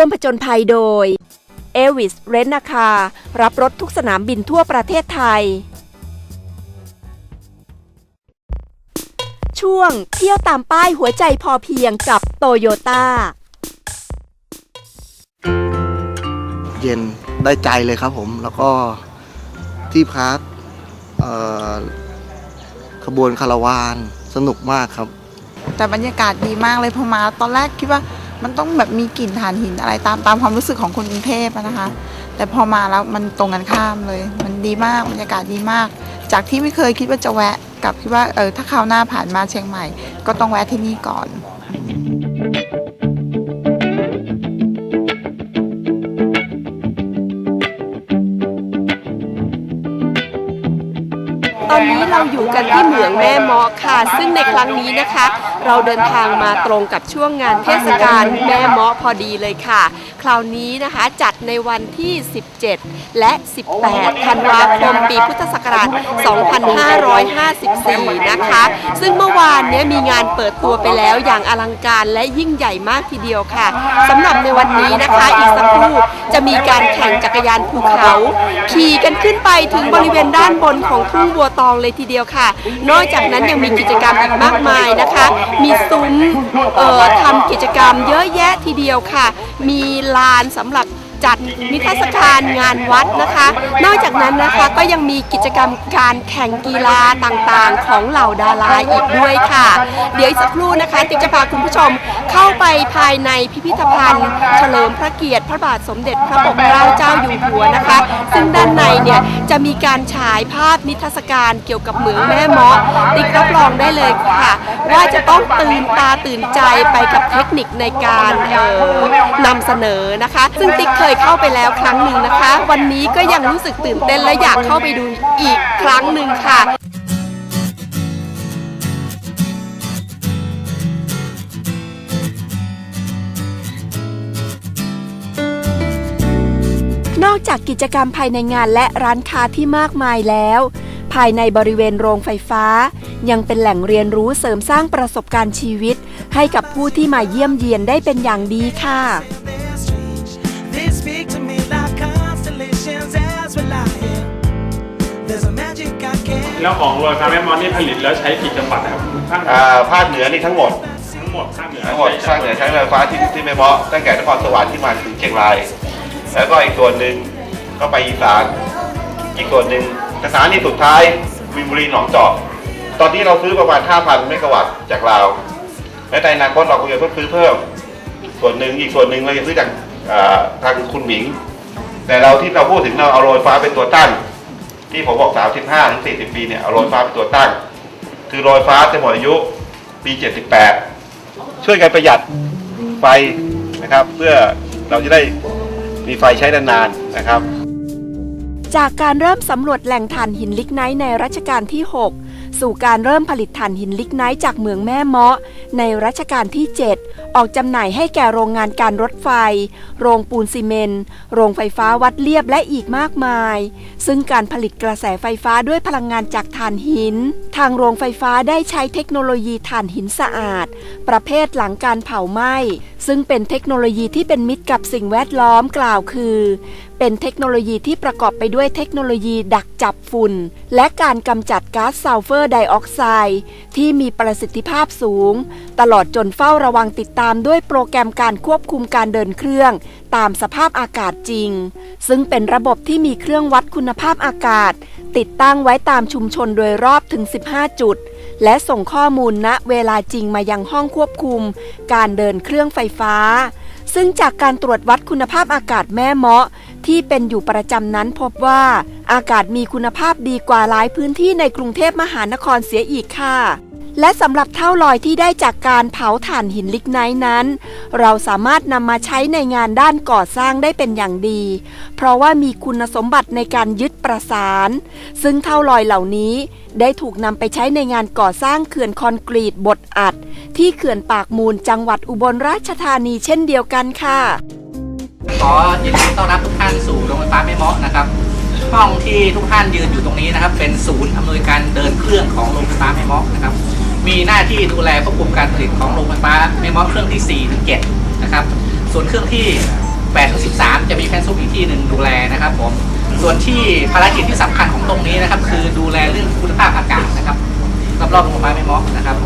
ร่วมผจญภัยโดยเอวิสเรนนาคา รับรถทุกสนามบินทั่วประเทศไทย ช่วงเที่ยวตามป้ายหัวใจพอเพียงกับโตโยต้า เย็นได้ใจเลยครับผม แล้วก็ที่พักเอ่อขบวนคาราวานสนุกมากครับ แต่บรรยากาศดีมากเลยพอมาตอนแรกคิดว่า มันต้องแบบมีกลิ่นถ่านหินอะไรตามตามความรู้สึกของคนกรุงเทพอะนะคะ แต่พอมาแล้วมันตรงกันข้ามเลย มันดีมากบรรยากาศดีมาก จากที่ไม่เคยคิดว่าจะแวะกลับคิดว่าเออถ้าคราวหน้าผ่านมาเชียงใหม่ ก็ต้องแวะที่นี่ก่อน ตอนนี้เราอยู่กันที่เหมืองแม่เมาะค่ะ ซึ่งในครั้งนี้นะคะ เราเดินทางมาตรงกับช่วงงานเทศกาลแม่เมาะพอดีเลยค่ะ คราวนี้นะคะจัดในวันที่ 17 และ 18 ธันวาคมปีพุทธศักราช 2554 นะคะ ซึ่งเมื่อวานเนี้ยมีงานเปิดตัวไปแล้วอย่างอลังการและยิ่งใหญ่มากทีเดียวค่ะสำหรับในวันนี้นะคะอีกสักครู่จะมีการแข่งจักรยานภูเขา ขี่กันขึ้นไปถึงบริเวณด้านบนของทุ่งบัวตองเลยทีเดียวค่ะ นอกจากนั้นยังมีกิจกรรมอีกมากมายนะคะมีซุ้มเอ่อทำกิจกรรมเยอะแยะทีเดียวค่ะ มีลานสำหรับ จัดนิทรรศการงานวัดนะคะ นอกจากนั้นนะคะก็ยังมีกิจกรรมการแข่งกีฬาต่างๆ ของเหล่าดาราอีกด้วยค่ะ เดี๋ยวอีกสักครู่นะคะ ติ๊กจะพาคุณผู้ชมเข้าไปภายในพิพิธภัณฑ์ เฉลิมพระเกียรติพระบาทสมเด็จพระปกเกล้าเจ้าอยู่หัวนะคะ ซึ่งด้านในเนี่ยจะมีการฉายภาพนิทรรศการเกี่ยวกับเหมืองแม่เมาะติ๊กรับรองได้เลยค่ะ ว่าจะต้องตื่นตาตื่นใจไปกับเทคนิคในการเอ่อนำเสนอนะคะ ซึ่งติ๊กเคยเข้าไปแล้วครั้งหนึ่งนะคะ วันนี้ก็ยังรู้สึกตื่นเต้นและอยากเข้าไปดูอีกครั้งหนึ่งค่ะนอกจากกิจกรรมภายในงานและร้านค้าที่มากมายแล้ว ภายในบริเวณโรงไฟฟ้า ยังเป็นแหล่งเรียนรู้เสริมสร้างประสบการณ์ชีวิต ให้กับผู้ที่มาเยี่ยมเยียนได้เป็นอย่างดีค่ะ แล้วของโรยฟ้าแม่มอนนี่ผลิตแล้วใช้กี่จังหวัดนะครับภาคอ่าภาคเหนือนี่ทั้งหมด ทั้งหมดภาคเหนือทั้งหมดภาคเหนือใช้ไฟฟ้าที่ที่แม่เมาะตั้งแต่นครสวรรค์ที่มาถึงเชียงราย แล้วก็อีกส่วนหนึ่งก็ไปอีสานอีกส่วนหนึ่งสถานีสุดท้ายวินบุรีหนองจอกตอนนี้เราซื้อประมาณ 5,000 เมกะวัตต์จากลาวและในอนาคตเราคงจะต้องซื้อเพิ่ม ส่วนหนึ่งอีกส่วนหนึ่งเราจะซื้อจากอ่าทางคุณหมิง แต่เราที่เราพูดถึงเราเอาโรยฟ้าเป็นตัวตั้ง ที่ผมบอก 35ถึง40 ปีเนี่ยเอาโรยฟ้าเป็นตัวตั้ง คือโรยฟ้าจะหมดอายุปี 78 ช่วยกันประหยัดไฟนะครับ เพื่อเราจะได้มีไฟใช้นานๆนะครับ จากการเริ่มสำรวจแหล่งถ่านหินลิกไนท์ในรัชกาลที่ 6 สู่การเริ่มผลิตถ่านหินลิกไนท์จากเมืองแม่เมาะ ในรัชกาลที่ 7 ออกจำหน่ายให้แก่โรงงานการรถไฟ โรงปูนซีเมนต์ โรงไฟฟ้าวัดเลียบและอีกมากมาย ซึ่งการผลิตกระแสไฟฟ้าด้วยพลังงานจากถ่านหิน ทางโรงไฟฟ้าได้ใช้เทคโนโลยีถ่านหินสะอาด ประเภทหลังการเผาไหม้ซึ่งเป็นเทคโนโลยีที่เป็นมิตรกับสิ่งแวดล้อมกล่าวคือ เป็นเทคโนโลยีที่ประกอบไปด้วยเทคโนโลยีดักจับฝุ่น และการกำจัดก๊าซซัลเฟอร์ไดออกไซด์ที่มีประสิทธิภาพสูง ตลอดจนเฝ้าระวังติดตามด้วยโปรแกรมการควบคุมการเดินเครื่อง ตามสภาพอากาศจริง ซึ่งเป็นระบบที่มีเครื่องวัดคุณภาพอากาศ ติดตั้งไว้ตามชุมชนโดยรอบถึง 15 จุด และส่งข้อมูลณเวลาจริงมายังห้องควบคุม การเดินเครื่องไฟฟ้า ซึ่งจากการตรวจวัดคุณภาพอากาศแม่เมาะ ที่เป็นอยู่ประจำนั้นพบว่า อากาศมีคุณภาพดีกว่าหลายพื้นที่ในกรุงเทพมหานครเสียอีกค่ะและสำหรับเท่าลอยที่ได้จากการเผาถ่านหินลิกไนท์นั้น เราสามารถนำมาใช้ในงานด้านก่อสร้างได้เป็นอย่างดี เพราะว่ามีคุณสมบัติในการยึด ประสาน ซึ่งเท่าลอยเหล่านี้ได้ถูกนำไปใช้ในงานก่อสร้างเขื่อนคอนกรีตบดอัด ที่เขื่อนปากมูลจังหวัดอุบลราชธานีเช่นเดียวกันค่ะ ขอยินดีต้อนรับทุกท่านสู่โรงไฟฟ้าแม่เมาะนะครับ ห้องที่ทุกท่านยืนอยู่ตรงนี้นะครับ เป็นศูนย์อำนวยการเดินเครื่องของโรงไฟฟ้าแม่เมาะนะครับ มีหน้าที่ดูแลควบคุมการผลิตของโรงไฟฟ้าแม่เมาะเครื่องที่4ถึง7นะครับ ส่วนเครื่องที่8ถึง13 จะมีแพนซุปอีกที่หนึ่งดูแลนะครับผม ส่วนที่ภารกิจที่สำคัญของตรงนี้นะครับ คือดูแลเรื่องคุณภาพอากาศนะครับรอบๆโรงพยาบาลแม่มาะนะครับ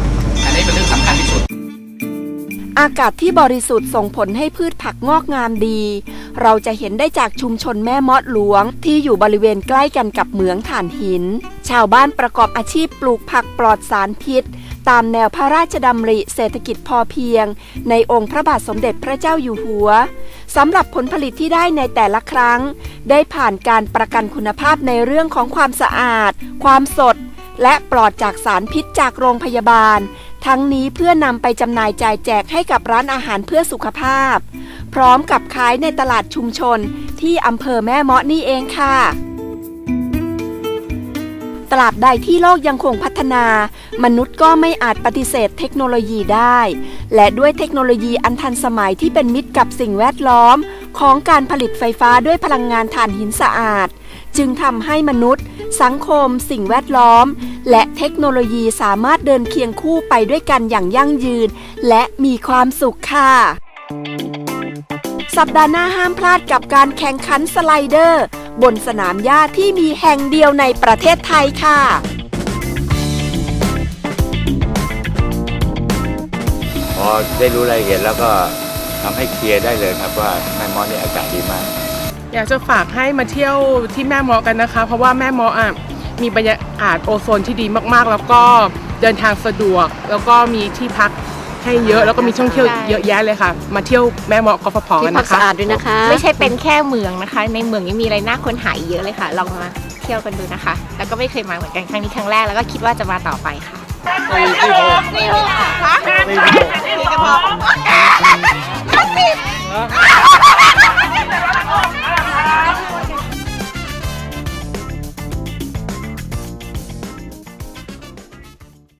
อันนี้เป็นเรื่องสำคัญที่สุด อากาศที่บริสุทธิ์ส่งผลให้พืชผักงอกงามดี เราจะเห็นได้จากชุมชนแม่มอดหลวง ที่อยู่บริเวณใกล้กันกับเหมืองถ่านหิน ชาวบ้านประกอบอาชีพปลูกผักปลอดสารพิษ ตามแนวพระราชดำริเศรษฐกิจพอเพียง ในองค์พระบาทสมเด็จพระเจ้าอยู่หัวสำหรับผลผลิตที่ได้ในแต่ละครั้ง ได้ผ่านการประกันคุณภาพในเรื่องของความสะอาด ความสด และปลอดจากสารพิษจากโรงพยาบาล ทั้งนี้เพื่อนำไปจำหน่ายจ่ายแจกให้กับร้านอาหารเพื่อสุขภาพ พร้อมกับขายในตลาดชุมชนที่อำเภอแม่เมาะนี่เองค่ะ ตราบใดที่โลกยังคงพัฒนา มนุษย์ก็ไม่อาจปฏิเสธเทคโนโลยีได้ และด้วยเทคโนโลยีอันทันสมัยที่เป็นมิตรกับสิ่งแวดล้อม ของการผลิตไฟฟ้าด้วยพลังงานถ่านหินสะอาด จึงทำให้มนุษย์ สังคม สิ่งแวดล้อม และเทคโนโลยีสามารถเดินเคียงคู่ไปด้วยกันอย่างยั่งยืน และมีความสุขค่ะสัปดาห์หน้าห้ามพลาดกับการแข่งขันสไลเดอร์ บนสนามหญ้าที่มีแห่งเดียวในประเทศไทยค่ะพอได้รู้รายละเอียดแล้วก็ทำให้เคลียร์ได้เลยครับว่าแม่มอสนี่อากาศดีมาก อยากจะฝากให้มาเที่ยวที่แม่เมาะกันนะคะ เพราะว่าแม่เมาะอะมีบรรยากาศโอโซนที่ดีมากๆ แล้วก็เดินทางสะดวก แล้วก็มีที่พัก ให้เยอะแล้วก็มีช่องเที่ยวเยอะแยะเลยค่ะ มาเที่ยวแม่เมาะกฟผกันมีความนะคะสะอาดด้วยนะคะ ไม่ใช่เป็นแค่เมืองนะคะ ในเมืองยังมีอะไรน่าค้นหาอีกเยอะเลยค่ะ ลองมาเที่ยวกันดูนะคะ แล้วก็ไม่เคยมาเหมือนกันครั้งนี้ครั้งแรกแล้วก็คิดว่าจะมาต่อไปค่ะ